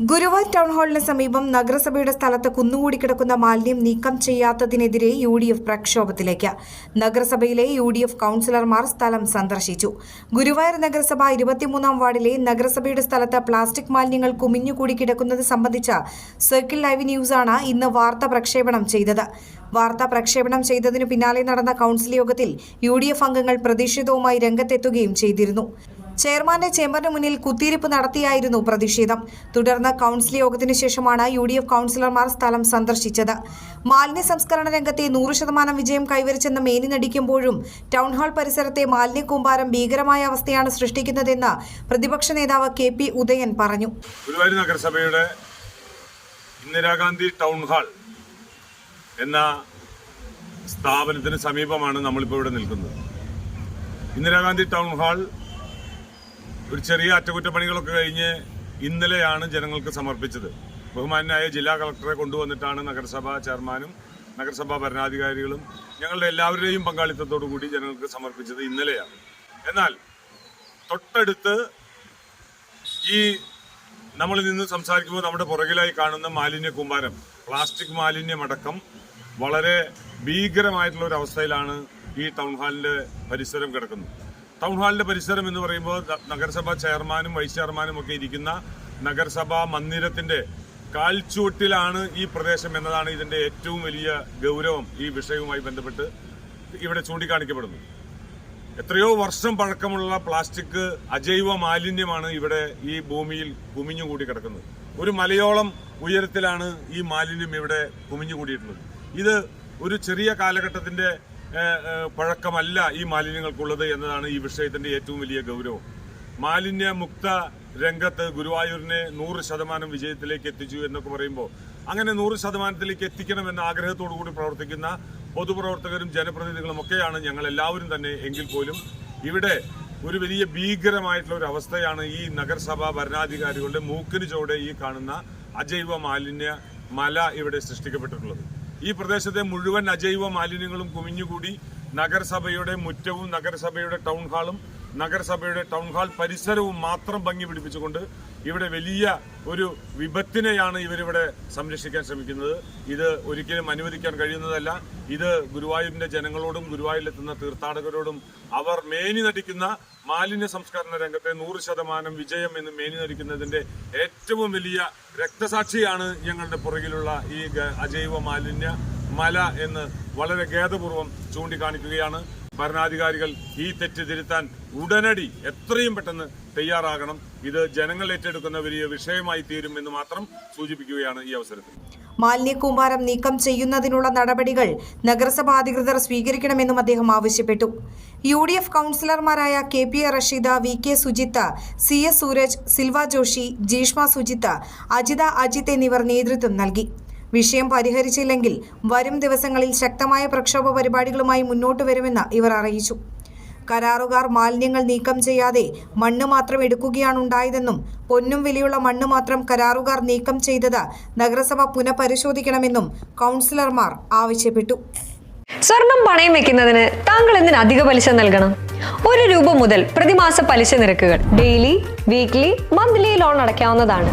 Guruvayur town ഹാളിന് സമീപം നഗരസഭയുടെ സ്ഥലത്ത് കുന്നുകൂടി കിടക്കുന്ന മാലിന്യം നീക്കം ചെയ്യാത്തതിനെതിരെ യു ഡി എഫ് പ്രക്ഷോഭത്തിലേക്ക്. നഗരസഭയിലെ യു ഡി എഫ് കൌൺസിലർമാർ സ്ഥലം സന്ദർശിച്ചു. ഗുരുവായൂർ നഗരസഭ ഇരുപത്തിമൂന്നാം വാർഡിലെ നഗരസഭയുടെ സ്ഥലത്ത് പ്ലാസ്റ്റിക് മാലിന്യങ്ങൾ കുമിഞ്ഞുകൂടി കിടക്കുന്നത് സംബന്ധിച്ച സർക്കിൾ ലൈവ് ന്യൂസാണ് ഇന്ന് വാർത്ത പ്രക്ഷേപണം ചെയ്തത്. വാർത്ത പ്രക്ഷേപണം ചെയ്തതിനു പിന്നാലെ നടന്ന കൌൺസിൽ യോഗത്തിൽ യു അംഗങ്ങൾ പ്രതിഷേധവുമായി രംഗത്തെത്തുകയും ചെയ്തിരുന്നു. ചെയർമാന്റെ ചേംബറിന് മുന്നിൽ കുത്തിയിരിപ്പ് നടത്തിയായിരുന്നു പ്രതിഷേധം. തുടർന്ന് കൌൺസിൽ യോഗത്തിനു ശേഷമാണ് യു ഡി എഫ് കൌൺസിലർമാർ സ്ഥലം സന്ദർശിച്ചത്. മാലിന്യ സംസ്കരണ രംഗത്തെ നൂറ് ശതമാനം വിജയം കൈവരിച്ചെന്ന് മേനി നടിക്കുമ്പോഴും ടൗൺ പരിസരത്തെ മാലിന്യ കൂമ്പാരം ഭീകരമായ അവസ്ഥയാണ് സൃഷ്ടിക്കുന്നതെന്ന് പ്രതിപക്ഷ നേതാവ് കെ പി ഉദയൻ പറഞ്ഞു. നഗരസഭയുടെ ഇന്ദിരാഗാന്ധി ടൗൺഹാൾ എന്ന സ്ഥാപനത്തിന് സമീപമാണ് നമ്മളിപ്പോൾ ഇവിടെ നിൽക്കുന്നത്. ഇന്ദിരാഗാന്ധി ടൗൺ ഹാൾ ഒരു ചെറിയ അറ്റകുറ്റപ്പണികളൊക്കെ കഴിഞ്ഞ് ഇന്നലെയാണ് ജനങ്ങൾക്ക് സമർപ്പിച്ചത്. ബഹുമാനായ ജില്ലാ കളക്ടറെ കൊണ്ടുവന്നിട്ടാണ് നഗരസഭാ ചെയർമാനും നഗരസഭാ ഭരണാധികാരികളും ഞങ്ങളുടെ എല്ലാവരുടെയും പങ്കാളിത്തത്തോടു കൂടി ജനങ്ങൾക്ക് സമർപ്പിച്ചത് ഇന്നലെയാണ്. എന്നാൽ തൊട്ടടുത്ത് ഈ നമ്മൾ നിന്ന് സംസാരിക്കുമ്പോൾ നമ്മുടെ പുറകിലായി കാണുന്ന മാലിന്യ കൂമ്പാരം പ്ലാസ്റ്റിക് മാലിന്യമടക്കം വളരെ ഭീകരമായിട്ടുള്ള ഒരു അവസ്ഥയിലാണ് ഈ ടൗൺ ഹാളിന്റെ പരിസരം കിടക്കുന്നത്. ടൗൺ ഹാളിന്റെ പരിസരം എന്ന് പറയുമ്പോൾ നഗരസഭാ ചെയർമാനും വൈസ് ചെയർമാനും ഒക്കെ ഇരിക്കുന്ന നഗരസഭാ മന്ദിരത്തിന്റെ കാൽച്ചുവട്ടിലാണ് ഈ പ്രദേശം എന്നതാണ് ഇതിന്റെ ഏറ്റവും വലിയ ഗൗരവം ഈ വിഷയവുമായി ബന്ധപ്പെട്ട് ഇവിടെ ചൂണ്ടിക്കാണിക്കപ്പെടുന്നു എത്രയോ വർഷം പഴക്കമുള്ള പ്ലാസ്റ്റിക് അജൈവ മാലിന്യമാണ് ഇവിടെ ഈ ഭൂമിയിൽ കുമിഞ്ഞുകൂടി കിടക്കുന്നത്. ഒരു മലയോളം ഉയരത്തിലാണ് ഈ മാലിന്യം ഇവിടെ കുമിഞ്ഞുകൂടിയിട്ടുള്ളത്. ഇത് ഒരു ചെറിയ കാലഘട്ടത്തിന്റെ പഴക്കമല്ല ഈ മാലിന്യങ്ങൾക്കുള്ളത് എന്നതാണ് ഈ വിഷയത്തിന്റെ ഏറ്റവും വലിയ ഗൗരവം. മാലിന്യമുക്ത രംഗത്ത് ഗുരുവായൂരിനെ നൂറ് ശതമാനം വിജയത്തിലേക്ക് എത്തിച്ചു എന്നൊക്കെ പറയുമ്പോൾ അങ്ങനെ നൂറ് ശതമാനത്തിലേക്ക് എത്തിക്കണമെന്ന ആഗ്രഹത്തോടു കൂടി പ്രവർത്തിക്കുന്ന പൊതുപ്രവർത്തകരും ജനപ്രതിനിധികളും ഒക്കെയാണ് ഞങ്ങൾ എല്ലാവരും തന്നെ എങ്കിൽ പോലും ഇവിടെ ഒരു വലിയ ഭീകരമായിട്ടുള്ള ഒരു അവസ്ഥയാണ് ഈ നഗരസഭാ ഭരണാധികാരികളുടെ മൂക്കിന് ചുവടെ ഈ കാണുന്ന അജൈവ മാലിന്യ മല ഇവിടെ സൃഷ്ടിക്കപ്പെട്ടിട്ടുള്ളത്. ഈ പ്രദേശത്തെ മുഴുവൻ അജൈവ മാലിന്യങ്ങളും കുമിഞ്ഞുകൂടി നഗരസഭയുടെ മുറ്റവും നഗരസഭയുടെ ടൗൺ ഹാളും നഗരസഭയുടെ ടൗൺ ഹാൾ പരിസരവും മാത്രം ഭംഗി പിടിപ്പിച്ചുകൊണ്ട് ഇവിടെ വലിയ ഒരു വിപത്തിനെയാണ് ഇവരിവിടെ സംരക്ഷിക്കാൻ ശ്രമിക്കുന്നത്. ഇത് ഒരിക്കലും അനുവദിക്കാൻ കഴിയുന്നതല്ല. ഇത് ഗുരുവായൂരിന്റെ ജനങ്ങളോടും ഗുരുവായൂരിലെത്തുന്ന തീർത്ഥാടകരോടും അവർ മേനി നടിക്കുന്ന മാലിന്യ സംസ്കരണ രംഗത്തെ നൂറ് ശതമാനം വിജയം എന്ന് മേനി നടിക്കുന്നതിന്റെ ഏറ്റവും വലിയ രക്തസാക്ഷിയാണ് ഞങ്ങളുടെ പുറകിലുള്ള ഈ അജൈവ മാലിന്യ മല എന്ന് വളരെ ഖേദപൂർവം ചൂണ്ടിക്കാണിക്കുകയാണ്. ഭരണാധികാരികൾ ഈ തെറ്റ് തിരുത്താൻ ഉടനടി എത്രയും പെട്ടെന്ന് തയ്യാറാകണം. ഇത് ജനങ്ങൾ ഏറ്റെടുക്കുന്ന വലിയ വിഷയമായി തീരും എന്ന് മാത്രം സൂചിപ്പിക്കുകയാണ് ഈ അവസരത്തിൽ. മാലിന്യകൂമാരം നീക്കം ചെയ്യുന്നതിനുള്ള നടപടികൾ നഗരസഭാ അധികൃതർ സ്വീകരിക്കണമെന്നും അദ്ദേഹം ആവശ്യപ്പെട്ടു. യു ഡി എഫ് കൗൺസിലർമാരായ K P A Rasheeda V K Sujitha C S Suraj Silva Joshi Jeeshma Sujitha Ajitha Ajith എന്നിവർ നേതൃത്വം നൽകി. വിഷയം പരിഹരിച്ചില്ലെങ്കിൽ വരും ദിവസങ്ങളിൽ ശക്തമായ പ്രക്ഷോഭ പരിപാടികളുമായി മുന്നോട്ട് വരുമെന്ന് ഇവർ അറിയിച്ചു. കരാറുകാർ മാലിന്യങ്ങൾ നീക്കം ചെയ്യാതെ മണ്ണ് മാത്രം എടുക്കുകയാണുണ്ടായതെന്നും പൊന്നും വിലയുള്ള മണ്ണ് മാത്രം കരാറുകാർ നീക്കം ചെയ്തത് നഗരസഭ പുനഃപരിശോധിക്കണമെന്നും കൗൺസിലർമാർ ആവശ്യപ്പെട്ടു. സ്വർണം പണയം വെക്കുന്നതിന് താങ്കൾ എന്തിന് അധിക പലിശ നൽകണം? ഒരു രൂപ മുതൽ പ്രതിമാസ പലിശ നിരക്കുകൾ ഡെയിലി വീക്ക്ലി മന്ത്ലി ലോൺ അടയ്ക്കാവുന്നതാണ്.